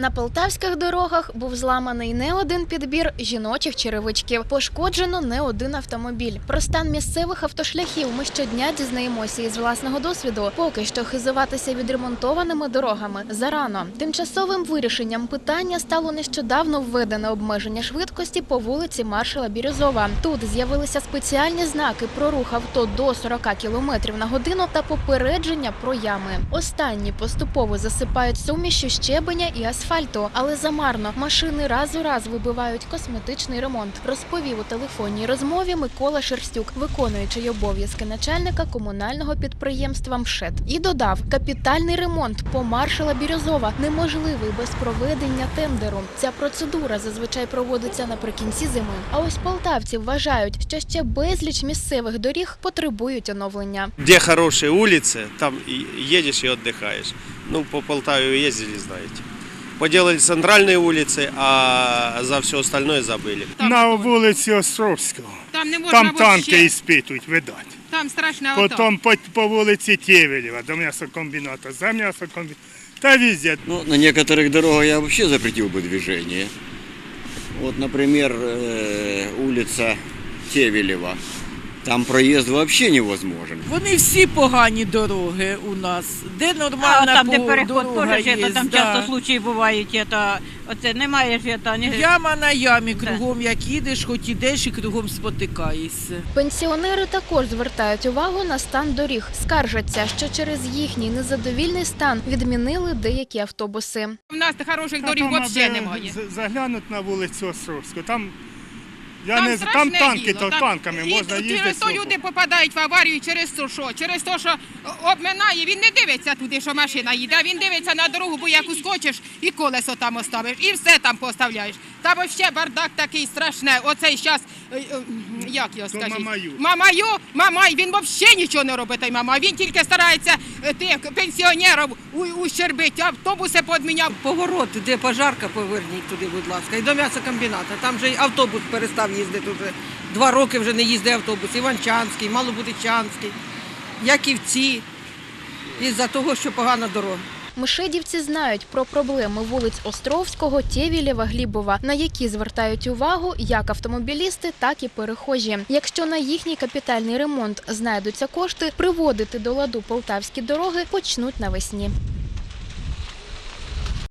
На полтавських дорогах був зламаний не один підбір жіночих черевичків. Пошкоджено не один автомобіль. Про стан місцевих автошляхів ми щодня дізнаємося із власного досвіду. Поки що хизуватися відремонтованими дорогами зарано. Тимчасовим вирішенням питання стало нещодавно введене обмеження швидкості по вулиці Маршала Бірюзова. Тут з'явилися спеціальні знаки про рух авто до 40 км на годину та попередження про ями. Останні поступово засипають сумішю щебеня і асфальту, але замарно машини раз у раз вибивають косметичний ремонт. Розповів у телефонній розмові Микола Шерстюк, виконуючий обов'язки начальника комунального підприємства МШЕД. І додав, капітальний ремонт по маршала Бірюзова неможливий без проведення тендеру. Ця процедура зазвичай проводиться наприкінці зими. А ось полтавці вважають, що ще безліч місцевих доріг потребують оновлення. Где хорошие улицы, там и едешь и отдыхаешь. Ну, по Полтаве вы ездили, знаете. Поделали центральные улицы, а за все остальное забыли. на вулиці Островського. Там не можна Там вообще. танки іспитують, видать. Там страшне авто. Потім по, по вулиці Тєвелєва до м'ясокомбіната, за м'ясокомбінат. Та везде. Ну, на некоторых дорогах я вообще запретил бы движение. Вот, например, э, улица Тевелева. Там проезд вообще невозможен. Вони всі погані дороги у нас. Де А нормальна там, де переход дорога теж, є, це, там да. часто случаї бувають, это, оце немає ж, это, ні, Яма на ямі кругом, як їдеш, хоч ідеш і кругом спотикаєшся. Пенсіонери також звертають увагу на стан доріг. Скаржаться, що через їхній незадовільний стан відмінили деякі автобуси. У нас хороших доріг взагалі немає. Заглянуть на вулицю Островську. Там, я Там не з- там страшне танки, діло, то там- танками і можна через їздити. то люди попадають в аварію через то, що? Через те, що обминає, він не дивиться туди, що машина їде, а він дивиться на дорогу, бо як ускочиш і колесо там оставиш, і все там поставляєш. Там взагалі бардак такий страшне. Оцей зараз, як його скажіть? Мамаю. Мамаю, мамай, він взагалі нічого не робить, той мамай. Він тільки старається е, тих пенсіонерів ущербити, автобуси подміняв. Поворот, де пожарка, поверніть туди, будь ласка. І до м'ясокомбіната. Там же й автобус перестав їздити вже. Два роки вже не їздить автобус. Іванчанський, Малобудичанський, Яківці. Із-за того, що погана дорога. Мишедівці знають про проблеми вулиць Островського, Тєвілєва, Глібова, на які звертають увагу як автомобілісти, так і перехожі. Якщо на їхній капітальний ремонт знайдуться кошти, приводити до ладу полтавські дороги почнуть навесні.